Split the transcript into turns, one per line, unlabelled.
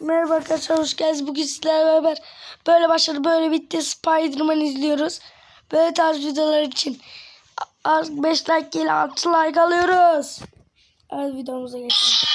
Merhaba arkadaşlar hoş geldiniz. Bugün sizlerle beraber böyle başladı böyle bitti Spider-Man izliyoruz. Böyle tarz videolar için 5 like ile 6 like alıyoruz. Hadi videomuza geçelim.